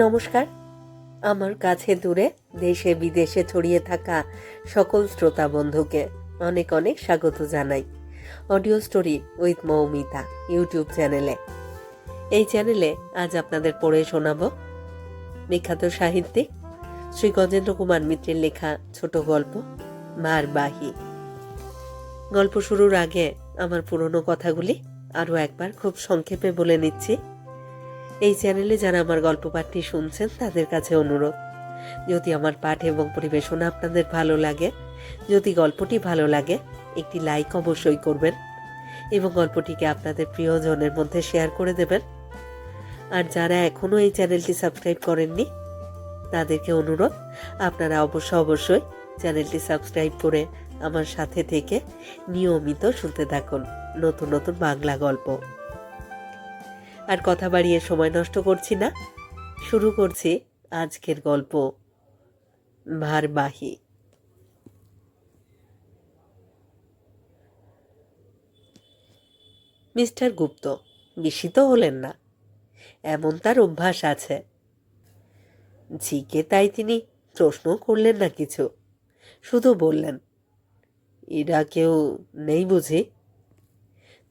নমস্কার। আমার কাছে দূরে দেশে বিদেশে ছড়িয়ে থাকা সকল শ্রোতা বন্ধুকে অনেক অনেক স্বাগত জানাই। Audio story with Moumita YouTube চ্যানেলে। এই চ্যানেলে আজ আপনাদের পড়ে শোনাব বিখ্যাত সাহিত্যিক শ্রী গজেন্দ্র কুমার মিত্রের লেখা ছোট গল্প মারবাহী গল্প শুরুর আগে আমার পুরনো কথাগুলি আরও একবার খুব সংক্ষেপে বলে নিচ্ছি। এই চ্যানেলে যারা আমার গল্প পাঠটি শুনছেন, তাদের কাছে অনুরোধ। যদি আমার পাঠ এবং পরিবেশনা আপনাদের ভালো লাগে, যদি গল্পটি ভালো লাগে, একটি লাইক অবশ্যই করবেন এবং গল্পটিকে আপনাদের প্রিয়জনের মধ্যে শেয়ার করে দেবেন। আর যারা এখনও এই চ্যানেলটি সাবস্ক্রাইব করেননি, তাদেরকে অনুরোধ, আপনারা অবশ্য অবশ্যই চ্যানেলটি সাবস্ক্রাইব করে আমার সাথে থেকে নিয়মিত শুনতে থাকুন। নতুন নতুন বাংলা গল্প। আর কথা বাড়িয়ে সময় নষ্ট করছি না। শুরু করছি আজকের গল্প। ভারবাহী মিস্টার গুপ্ত, বিস্মিত হলেন না। এমন তার অভ্যাস আছে। ঝিকে তাই তিনি প্রশ্ন করলেন না কিছু। শুধু বললেন, এরা কেউ নেই বুঝি?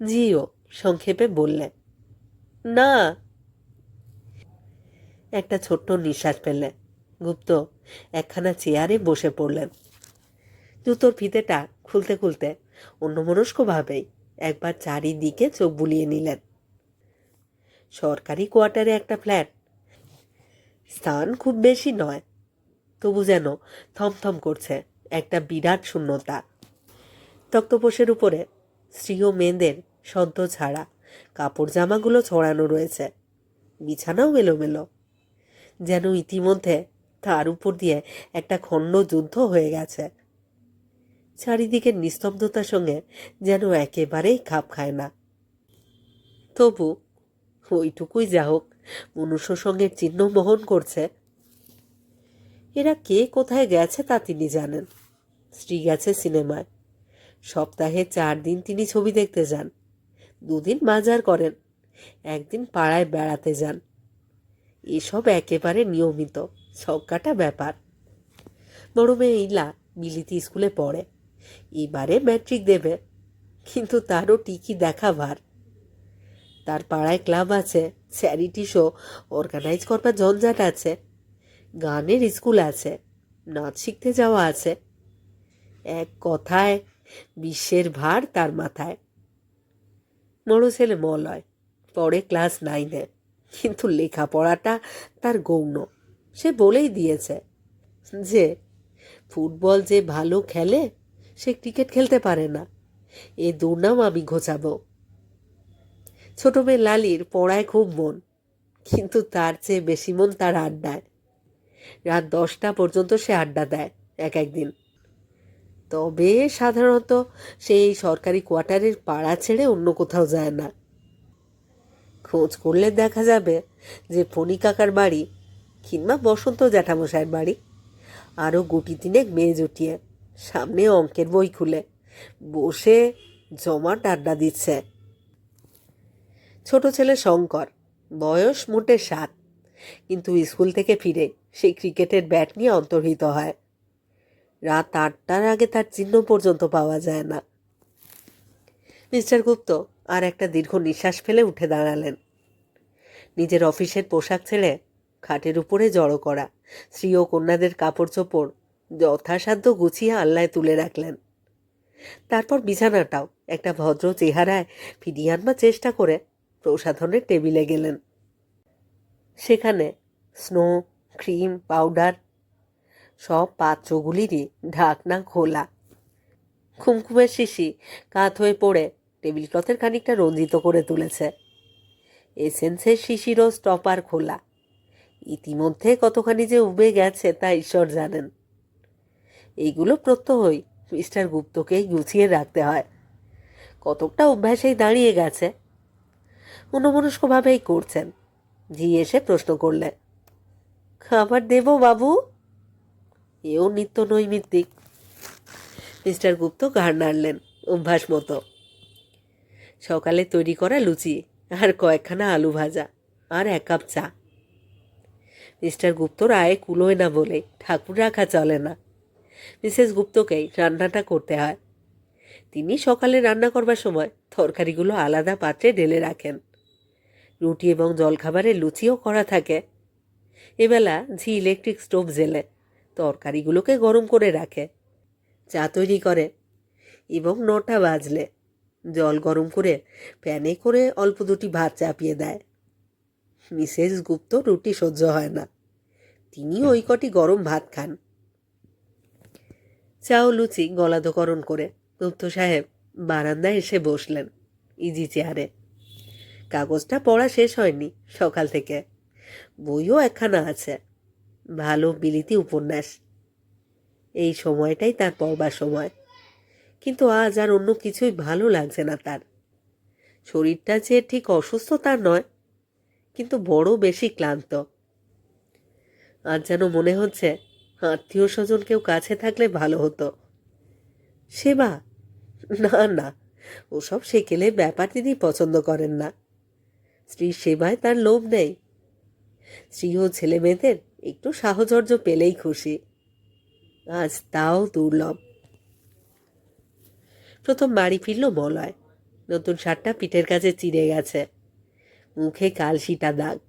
জিও, সংক্ষেপে বললেন। না। একটা ছোট্ট নিঃশ্বাস ফেললে গুপ্ত, একখানা চেয়ারে বসে পড়লেন। জুতোর ফিতেটা খুলতে খুলতে অন্যমনস্কভাবেই একবার চারিদিকে চোখ বুলিয়ে নিলেন। সরকারি কোয়ার্টারে একটা ফ্ল্যাট। স্থান খুব বেশি নয়, তবু যেন থমথম করছে একটা বিরাট শূন্যতা। তক্তপোষের উপরে স্ত্রী ও মেয়েদের সদ্য ছাড়া কাপড় জামাগুলো ছড়ানো রয়েছে। বিছানাও এলোমেলো। যেন ইতিমধ্যে তার উপর দিয়ে একটা খণ্ড যুদ্ধ হয়ে গেছে। চারিদিকের নিস্তব্ধতার সঙ্গে যেন একেবারেই খাপ খায় না। তবু ওইটুকুই যা হোক, মনুষ্য সঙ্গের চিহ্ন বহন করছে। এরা কে কোথায় গেছে তা তিনি জানেন। স্ত্রী গেছে সিনেমায়। সপ্তাহে চার দিন তিনি ছবি দেখতে যান। দুদিন বাজার করেন, একদিন পাড়ায় বেড়াতে যান। এসব একেবারে নিয়মিত, ছক্কাটা ব্যাপার। বড় মেয়ে ইলা মিলিতি স্কুলে পড়ে, এবারে ম্যাট্রিক দেবে, কিন্তু তারও টিকি দেখা ভার তার পাড়ায় ক্লাব আছে, চ্যারিটি শো, অর্গানাইজ করবার ঝঞ্ঝাট আছে, গানের স্কুল আছে, নাচ শিখতে যাওয়া আছে। এক কথায়, বিশ্বের ভার তার মাথায়। বড় ছেলে মলয় পড়ে ক্লাস নাইনে। কিন্তু লেখাপড়াটা তার গৌণ। সে বলেই দিয়েছে যে, ফুটবল যে ভালো খেলে, সে ক্রিকেট খেলতে পারে না। এ দুর্নাম আমি ঘোচাবো। ছোট মেয়ে লালির পড়ায় খুব মন। কিন্তু তার চেয়ে বেশি মন তার আড্ডায়। রাত দশটা পর্যন্ত সে আড্ডা দেয় এক একদিন তবে সাধারণত সেই সরকারি কোয়ার্টারের পাড়া ছেড়ে অন্য কোথাও যায় না। খোঁজ করলে দেখা যাবে যে ফণি কাকার বাড়ি কিংবা বসন্ত জ্যাঠামশাইয়ের বাড়ি আরও গুটি তিনেক মেয়ে জুটিয়ে সামনে অঙ্কের বই খুলে বসে জমাট আড্ডা দিচ্ছে। ছোট ছেলে শঙ্কর, বয়স মোটে সাত, কিন্তু স্কুল থেকে ফিরে সেই ক্রিকেটের ব্যাট নিয়ে অন্তর্হিত হয়। রাত আটটার আগে তার চিহ্ন পর্যন্ত পাওয়া যায় না। মিস্টার গুপ্ত আর একটা দীর্ঘ নিঃশ্বাস ফেলে উঠে দাঁড়ালেন। নিজের অফিসের পোশাক ছেড়ে খাটের উপরে জড়ো করা, স্ত্রী ও কন্যাদের কাপড় চোপড় যথাসাধ্য গুছিয়ে আল্লায় তুলে রাখলেন। তারপর বিছানাটাও একটা ভদ্র চেহারায় ফিরিয়ে আনবার চেষ্টা করে প্রসাধনের টেবিলে গেলেন। সেখানে স্নো, ক্রিম, পাউডার সব পাত্রগুলিরই ঢাকনা খোলা। খুমখুমের শিশি কাত হয়ে পড়ে টেবিল ক্লথের খানিকটা রঞ্জিত করে তুলেছে। এসেন্সের শিশিরও স্টপার খোলা। ইতিমধ্যে কতখানি যে উবে গেছে তা ঈশ্বর জানেন। এইগুলো প্রত্যহই মিস্টার গুপ্তকেই গুছিয়ে রাখতে হয়। কতকটা অভ্যাসেই দাঁড়িয়ে গেছে। অন্যমনস্কভাবেই করছেন। ঝি এসে প্রশ্ন করলে খাবার দেব বাবু? এও নিত্য নৈমিত্তিক। মিস্টার গুপ্ত ঘাড় নাড়লেন, অভ্যাস মতো। সকালে তৈরি করা লুচি আর কয়েকখানা আলু ভাজা আর এক কাপ চা। মিস্টার গুপ্তর আয়ে কুলোয় না বলে ঠাকুর রাখা চলে না। মিসেস গুপ্তকেই রান্নাটা করতে হয়। তিনি সকালে রান্না করবার সময় তরকারিগুলো আলাদা পাত্রে ঢেলে রাখেন। রুটি এবং জলখাবারে লুচিও করা থাকে। এবেলা ঝি ইলেকট্রিক স্টোভ জেলে। তরকারিগুলোকে গরম করে রাখে। চা তৈরি করে এবং নটা বাজলে জল গরম করে প্যানে করে অল্প দুটি ভাত চাপিয়ে দেয়। মিসেস গুপ্ত রুটি সহ্য হয় না। তিনি ওই কটি গরম ভাত খান। চা ও লুচি গলাধকরণ করে গুপ্ত সাহেব বারান্দায় এসে বসলেন ইজি চেয়ারে। কাগজটা পড়া শেষ হয়নি সকাল থেকে। বইও একখানা আছে। ভালো বিলিতি উপন্যাস। এই সময়টাই তার পড়বার সময়। কিন্তু আজ আর অন্য কিছুই ভালো লাগছে না তার। শরীরটা যে ঠিক অসুস্থ তার নয়, কিন্তু বড় বেশি ক্লান্ত। আজ যেন মনে হচ্ছে আত্মীয় স্বজন কেউ কাছে থাকলে ভালো হতো। সেবা? না না, ওসব সেকেলে ব্যাপার তিনি পছন্দ করেন না। স্ত্রীর সেবায় তার লোভ নেই। স্ত্রী ও ছেলে মেয়েদের একটু সাহচর্য পেলেই খুশি। আজ তাও দুর্লভ। প্রথম বাড়ি ফিরল মলয়। নতুন শার্টটা পিঠের কাছে চিড়ে গেছে। মুখে কালশিটা দাগ,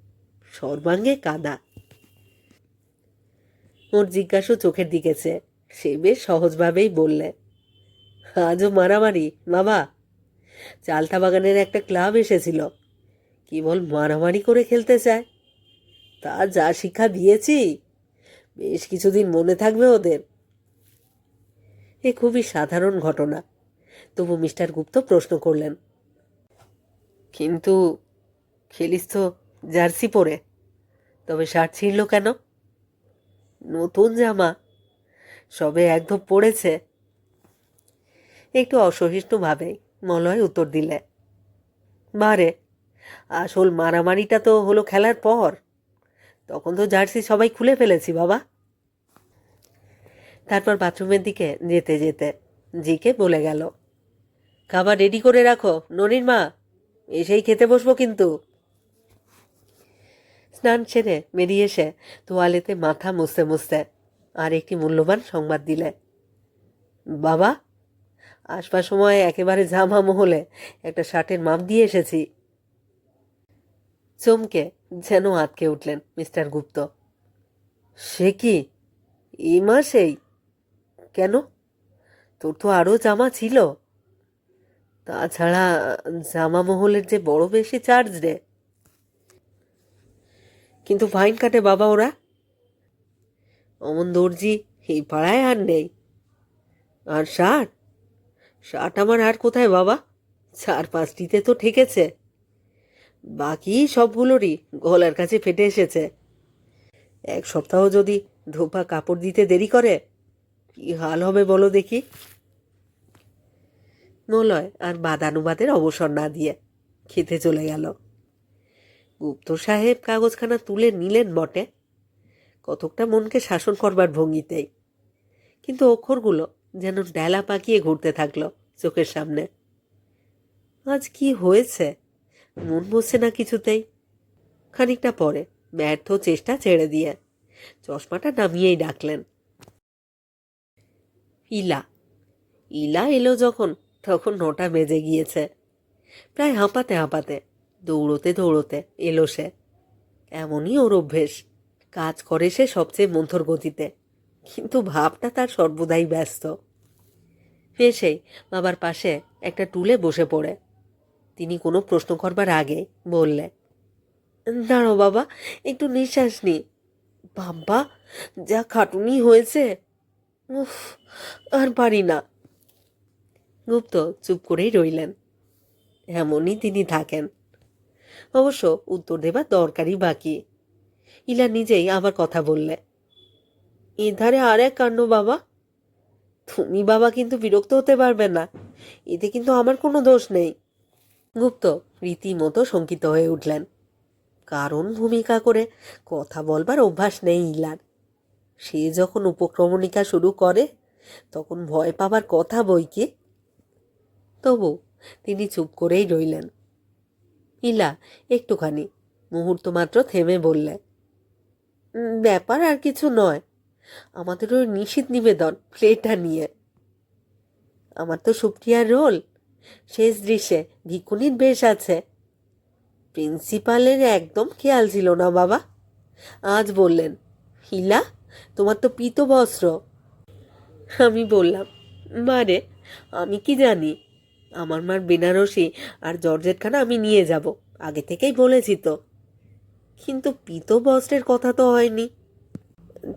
সর্বাঙ্গে কাদা। ওর জিজ্ঞাসু চোখের দিকেছে সে বেশ সহজভাবেই বললে, আজও মারামারি, বাবা? চালতা বাগানের একটা ক্লাব এসেছিল। কেবল মারামারি করে খেলতে চায়? তা যা শিক্ষা দিয়েছি, বেশ কিছুদিন মনে থাকবে ওদের। এ খুবই সাধারণ ঘটনা। তবু মিস্টার গুপ্ত প্রশ্ন করলেন, কিন্তু খেলিস তো জার্সি পরে, তবে শার্ট ছিঁড়ল কেন? নতুন জামা, সবে একদম পড়েছে। একটু অসহিষ্ণুভাবে মলয় উত্তর দিলে, বারে, আসল মারামারিটা তো হলো খেলার পর। তখন তো জার্সি সবাই খুলে ফেলেছি, বাবা। তারপর বাথরুমের দিকে যেতে যেতে জিকে বলে গেল, খাবার রেডি করে রাখো, ননির মা, এসেই খেতে বসবো কিন্তু। স্নান সেরে বেরিয়ে এসে তোয়ালেতে মাথা মুছতে মুছতে আর একটি মূল্যবান সংবাদ দিলে, বাবা, আসবার সময় একেবারে জামা মহলে একটা শার্টের মাপ দিয়ে এসেছি। চমকে যেন আটকে উঠলেন মিস্টার গুপ্ত। সে কি? এই মাসেই? কেন? তোর তো আরও জামা ছিল। তাছাড়া জামা মহলের যে বড় বেশি চার্জ রে। কিন্তু ফাইন কাটে বাবা ওরা। অমন দর্জি এই পাড়ায় আর নেই। আর শার্ট শার্ট আমার আর কোথায় বাবা? চার পাঁচটিতে তো ঠেকেছে। বাকি সবগুলোরই গলার কাছে ফেটে এসেছে। এক সপ্তাহ যদি ধোপা কাপড় দিতে দেরি করে, কি হাল হবে বলো দেখি। মলয় আর বাদানুবাদের অবসর না দিয়ে খেতে চলে গেল। গুপ্ত সাহেব কাগজখানা তুলে নিলেন বটে। কতকটা মনকে শাসন করবার ভঙ্গিতেই। কিন্তু অক্ষরগুলো যেন ডেলা পাকিয়ে ঘুরতে থাকল চোখের সামনে। আজ কি হয়েছে? মন বসছে না কিছুতেই। খানিকটা পরে ব্যর্থ চেষ্টা ছেড়ে দিয়ে চশমাটা নামিয়েই ডাকলেন। ইলা ইলা এলো যখন, তখন নটা বেজে গিয়েছে। প্রায় হাঁপাতে হাঁপাতে, দৌড়তে দৌড়তে এলো সে। এমনই ওর অভ্যেস, কাজ করে সে সবচেয়ে মন্থর গতিতে। কিন্তু ভাবটা তার সর্বদাই ব্যস্ত। এসেই বাবার পাশে একটা টুলে বসে পড়ে। তিনি কোনো প্রশ্ন করবার আগে বললে দাঁড়ো বাবা, একটু নিঃশ্বাস নি বাবা, যা খাটুনি হয়েছে, উফ, আর পারি না। গুপ্ত চুপ করেই রইলেন। এমনই তিনি থাকেন। অবশ্য উত্তর দেবার দরকারই বাকি। ইলা নিজেই আবার কথা বললে, এধারে আর এক কাণ্ড বাবা। তুমি বাবা কিন্তু বিরক্ত হতে পারবে না। এতে কিন্তু আমার কোনো দোষ নেই। গুপ্ত রীতিমতো শঙ্কিত হয়ে উঠলেন। কারণ ভূমিকা করে কথা বলবার অভ্যাস নেই ইলার। সে যখন উপক্রমণিকা শুরু করে, তখন ভয় পাবার কথা বই কি? তবু তিনি চুপ করেই রইলেন। ইলা, একটুখানি, মুহূর্ত মাত্র থেমে বললে ব্যাপার আর কিছু নয়। আমাদের ওই নিশীত নিবেদন প্লেটা নিয়ে। আমার তো সুপ্রিয়ার রোল শেষ দৃশ্যে ভিকুনির বেশ আছে। প্রিন্সিপালের একদম খেয়াল ছিল না বাবা। আজ বললেন, হিলা, তোমার তো পিত বস্ত্র আমি বললাম মারে আমি কি জানি? আমার মার বেনারসি আর জর্জেটখানা আমি নিয়ে যাব, আগে থেকেই বলেছি তো। কিন্তু পিত বস্ত্রের কথা তো হয়নি।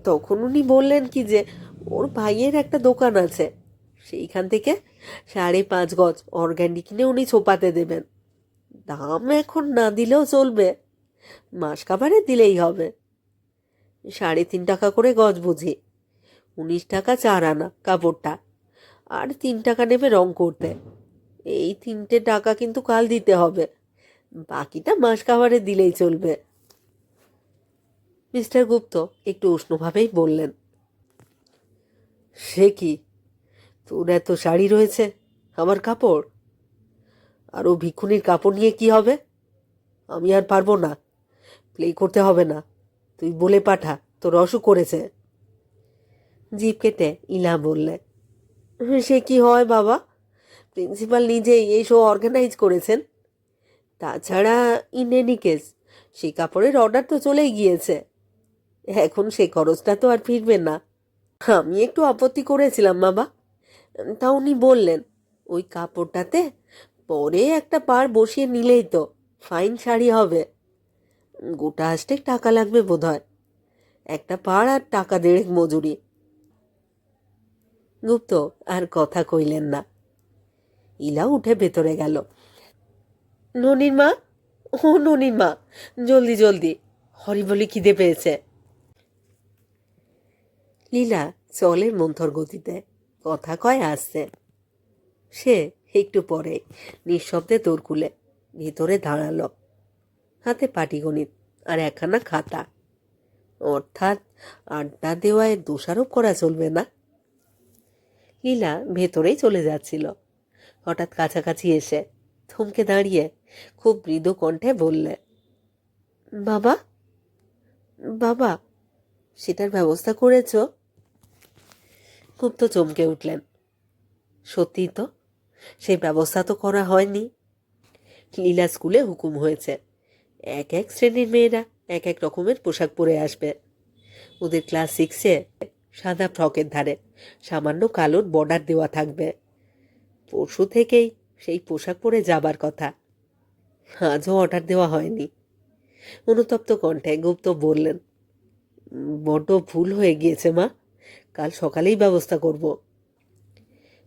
তখন উনি বললেন কি যে, ওর ভাইয়ের একটা দোকান আছে। সেইখান থেকে সাড়ে পাঁচ গজ অর্গ্যানিক কিনে উনি ছোপাতে দেবেন। দাম এখন না দিলেও চলবে। মাস কাবারে দিলেই হবে। সাড়ে তিন টাকা করে গজ বুঝি। উনিশ টাকা চার আনা কাপড়টা। আর তিন টাকা নেবে রং করতে। এই তিনটে টাকা কিন্তু কাল দিতে হবে। বাকিটা মাস কাবারে দিলেই চলবে। মিস্টার গুপ্ত একটু উষ্ণভাবেই বললেন, সে কি? তোর এত শাড়ি রয়েছে, আমার কাপড়? আর ও ভিক্ষুনির কাপড় নিয়ে কি হবে? আমি আর পারব না। প্লে করতে হবে না। তুই বলে পাঠা, তোর অসুখ করেছে। জিপ কেটে ইলা বললে, সে কি হয় বাবা? প্রিন্সিপাল নিজেই এই শো অর্গানাইজ করেছেন। তাছাড়া ইন এনি কেস সেই কাপড়ের অর্ডার তো চলেই গিয়েছে। এখন সে খরচটা তো আর ফিরবে না। আমি একটু আপত্তি করেছিলাম বাবা। তা উনি বললেন, ওই কাপড়টাতে পরে একটা পার বসিয়ে নিলেই তো ফাইন শাড়ি হবে। গোটা আসতে টাকা লাগবে বোধহয়। একটা পাড় আর টাকা দেড়েক মজুরি। গুপ্ত আর কথা কইলেন না। ইলা উঠে ভেতরে গেল। ননির মা? ও ননির মা, জলদি জলদি। হরিবলি খিদে পেয়েছে। লীলা চলের মন্থর গতিতে। কথা কয় আসছে। সে একটু পরে নিঃশব্দে তোর খুলে ভিতরে দাঁড়াল। হাতে পাটিগণিত আর একখানা খাতা। অর্থাৎ আড্ডা দেওয়ায় দোষারোপ করা চলবে না। লীলা ভেতরেই চলে যাচ্ছিল। হঠাৎ কাছাকাছি এসে থমকে দাঁড়িয়ে খুব মৃদু কণ্ঠে বললে, বাবা বাবা, সেটার ব্যবস্থা করেছ? খুব তো চমকে উঠলেন। সত্যি তো, সেই ব্যবস্থা তো করা হয়নি। লীলা স্কুলে হুকুম হয়েছে, এক এক শ্রেণির মেয়েরা এক এক রকমের পোশাক পরে আসবে। ওদের ক্লাস সিক্সে সাদা ফ্রকের ধারে সামান্য কালোর বর্ডার দেওয়া থাকবে। পরশু থেকেই সেই পোশাক পরে যাবার কথা। আজও অর্ডার দেওয়া হয়নি। অনুতপ্ত কণ্ঠে গুপ্ত বললেন বড্ড ভুল হয়ে গিয়েছে মা। কাল সকালেই ব্যবস্থা করব।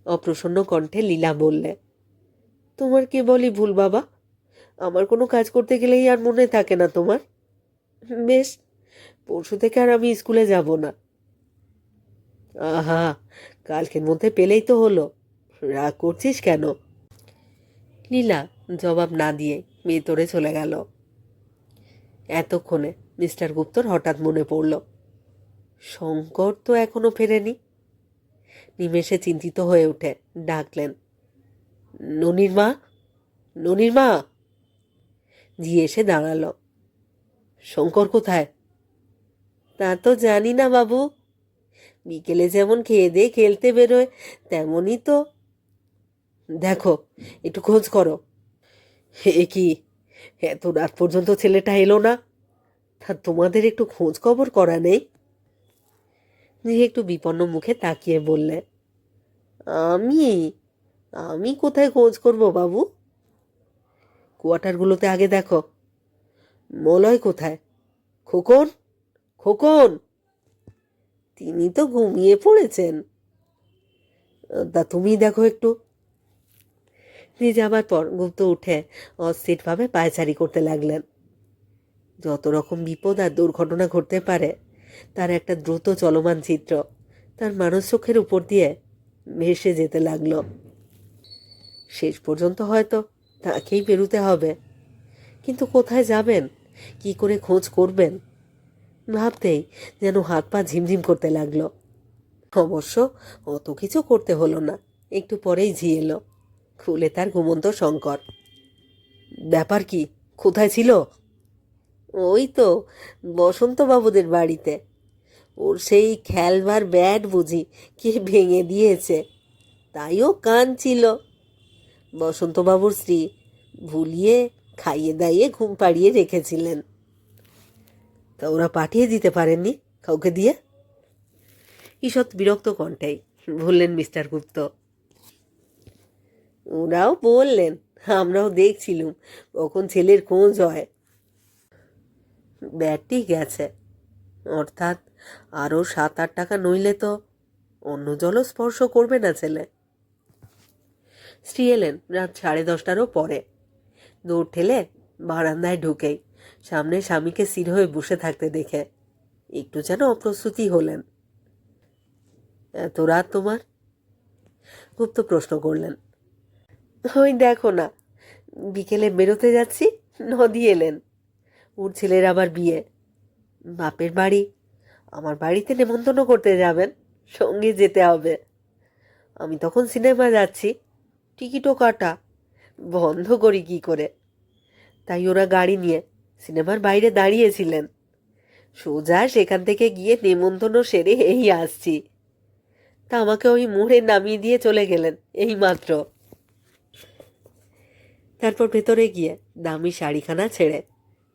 অপ্রসন্ন কণ্ঠে লীলা বললে, তোমার কে বলি ভুল বাবা? আমার কোনো কাজ করতে গেলেই আর মনে থাকে না তোমার। বেশ, পরশু থেকে আর আমি স্কুলে যাব না। আহা, কালকের মধ্যে পেলেই তো হলো। রাগ করছিস কেন? লীলা জবাব না দিয়ে ভেতরে চলে গেল। এতক্ষণে মিস্টার গুপ্তর হঠাৎ মনে পড়ল শঙ্কর তো এখনও ফেরেনি। নিমেষে চিন্তিত হয়ে উঠে, ডাকলেন, ননির মা ননির মা! জি এসে দাঁড়াল। শঙ্কর কোথায়? তা তো জানি না বাবু। বিকেলে যেমন খেয়ে দিয়ে খেলতে বেরোয়, তেমনই তো। দেখো, একটু খোঁজ করো। এ কি? এত রাত পর্যন্ত ছেলেটা এলো না? তা তোমাদের একটু খোঁজ খবর করা নেই? নিজে একটু বিপন্ন মুখে তাকিয়ে বললে, আমি আমি কোথায় খোঁজ করব বাবু? কোয়ার্টারগুলোতে আগে দেখো। মলয় কোথায়? খোকন খোকন! তিনি তো ঘুমিয়ে পড়েছেন। তা তুমি দেখো একটু। তিনি যাবার পর গুপ্ত উঠে অস্থিরভাবে পায়চারি করতে লাগলেন। যত রকম বিপদ আর দুর্ঘটনা ঘটতে পারে তার একটা দ্রুত চলমান চিত্র তার মানস চোখের উপর দিয়ে ভেসে যেতে লাগল। শেষ পর্যন্ত হয়তো তাকেই বেরুতে হবে। কিন্তু কোথায় যাবেন? কি করে খোঁজ করবেন? ভাবতেই যেন হাত পা ঝিমঝিম করতে লাগল। অবশ্য অত কিছু করতে হলো না। একটু পরেই ঝি এলো। খুলে তার ঘুমন্ত শঙ্কর ব্যাপার কি? কোথায় ছিল? ওই তো বসন্তবাবুদের বাড়িতে। ওর সেই খেলবার ব্যাট বুঝি কে ভেঙে দিয়েছে। তাইও কাঁদছিল। বসন্তবাবুর স্ত্রী ভুলিয়ে খাইয়ে দাইয়ে ঘুম পাড়িয়ে রেখেছিলেন। তা ওরা পাঠিয়ে দিতে পারেননি কাউকে দিয়ে? ঈষৎ বিরক্ত কণ্ঠাই বললেন, মিস্টার গুপ্ত। ওরাও বললেন, আমরাও দেখছিলুম কখন ছেলের খোঁজ হয়। ব্যাটটি গেছে। অর্থাৎ আরও সাত আট টাকা নইলে তো অন্য জলও স্পর্শ করবে না ছেলে। স্ত্রী এলেন রাত সাড়ে দশটারও পরে। দৌড় ঠেলে বারান্দায় ঢুকেই সামনে স্বামীকে স্থির হয়ে বসে থাকতে দেখে। একটু যেন অপ্রস্তুতি হলেন। এত রাত তোমার? গুপ্ত প্রশ্ন করলেন। ওই দেখো না, বিকেলে বেরোতে যাচ্ছি, নদী এলেন। ওর ছেলের আবার বিয়ে। বাপের বাড়ি। আমার বাড়িতে নেমন্তন্ন করতে যাবেন, সঙ্গে যেতে হবে। আমি তখন সিনেমা যাচ্ছি, টিকিটও কাটা, বন্ধ করি কি করে? তাই ওরা গাড়ি নিয়ে সিনেমার বাইরে দাঁড়িয়েছিলেন। সোজা সেখান থেকে গিয়ে নেমন্তন্ন সেরে এই আসছি। তা আমাকে ওই মোড়ে নামিয়ে দিয়ে চলে গেলেন এই মাত্র তারপর ভেতরে গিয়ে দামি শাড়িখানা ছেড়ে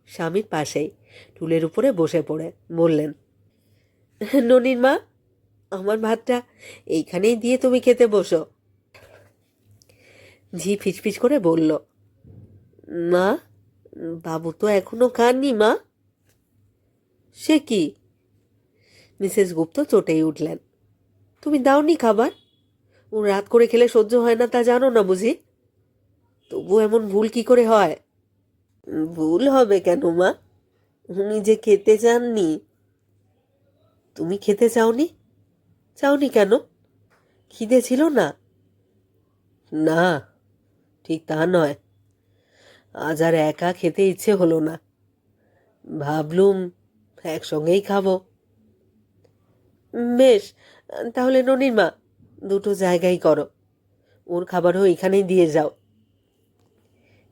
স্বামীর পাশেই টুলের উপরে বসে পড়ে, বললেন, ননির মা, আমার ভাতটা এইখানেই দিয়ে তুমি খেতে বসো। ঝি ফিচফিচ করে বলল, মা, বাবু তো এখনও খাননি মা। সে কি? মিসেস গুপ্ত চটেই উঠলেন, তুমি দাওনি খাবার? ও রাত করে খেলে সহ্য হয় না তা জানো না বুঝি? তবু এমন ভুল কি করে হয়? ভুল হবে কেন, মা? উনি যে খেতে চাননি, তুমি খেতে চাওনি? চাওনি কেন? খিদে ছিল না? না, ঠিক তা নয়। আজ আর একা খেতে ইচ্ছে হলো না। ভাবলুম একসঙ্গেই খাব। বেশ, তাহলে ননির মা, দুটো জায়গায় করো। ওর খাবারও এখানেই দিয়ে যাও।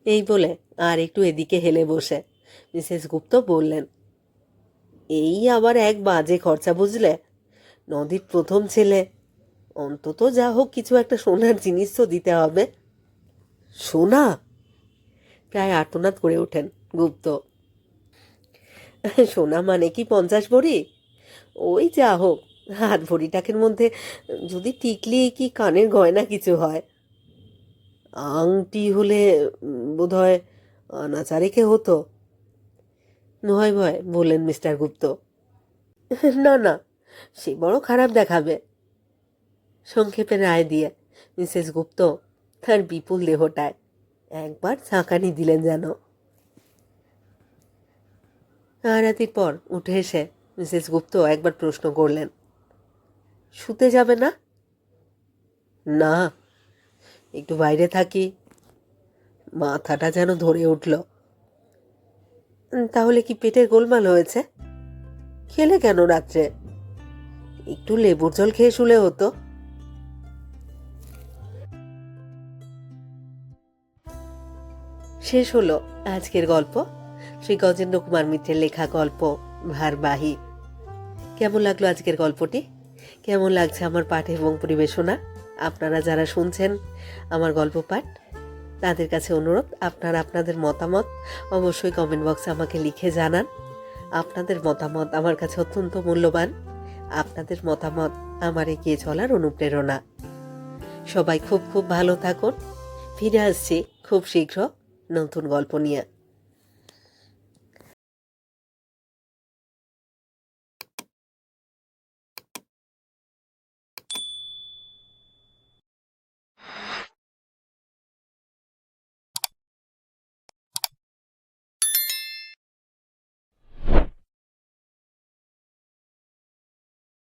এই বলে আর একটু এদিকে হেলে বসে। মিসেস গুপ্ত বললেন, এই আবার এক বাজে খরচা বুঝলে? নদীর প্রথম ছেলে। অন্তত যা হোক কিছু একটা সোনার জিনিস তো দিতে হবে। সোনা? প্রায় আর্তনাদ করে ওঠেন গুপ্ত। সোনা মানে কি পঞ্চাশ ভরি? ওই যা হোক, হাত ভরি টাকের মধ্যে যদি টিকলি কি কানের গয়না কিছু হয়? আংটি হলে বোধ হয় আনাচা হতো। নয় ভয়, বললেন মিস্টার গুপ্ত। না না, সে বড় খারাপ দেখাবে। সংক্ষেপে রায় দিয়ে মিসেস গুপ্ত তার বিপুল দেহটায় একবার ঝাঁকানি দিলেন যেন। আরাতির পর উঠে এসে মিসেস গুপ্ত একবার প্রশ্ন করলেন, শুতে যাবে না? না। একটু বাইরে থাকি। মাথাটা যেন ধরে উঠল। তাহলে কি পেটের গোলমাল হয়েছে? খেলে কেন রাত্রে? একটু লেবুর জল খেয়ে শুলে হতো। শেষ হলো আজকের গল্প। শ্রী গজেন্দ্র কুমার মিত্রের লেখা গল্প, ভারবাহী। কেমন লাগল আজকের গল্পটি? কেমন লাগছে আমার পাঠ এবং পরিবেশনা? আপনারা যারা শুনছেন আমার গল্প পাঠ, তাদের কাছে অনুরোধ, আপনারা আপনাদের মতামত অবশ্যই কমেন্ট বক্সে আমাকে লিখে জানান। আপনাদের মতামত আমার কাছে অত্যন্ত মূল্যবান। আপনাদের মতামত আমার এগিয়ে চলার অনুপ্রেরণা। সবাই খুব খুব ভালো থাকুন। ফিরে আসছি খুব শীঘ্র নতুন গল্প নিয়ে।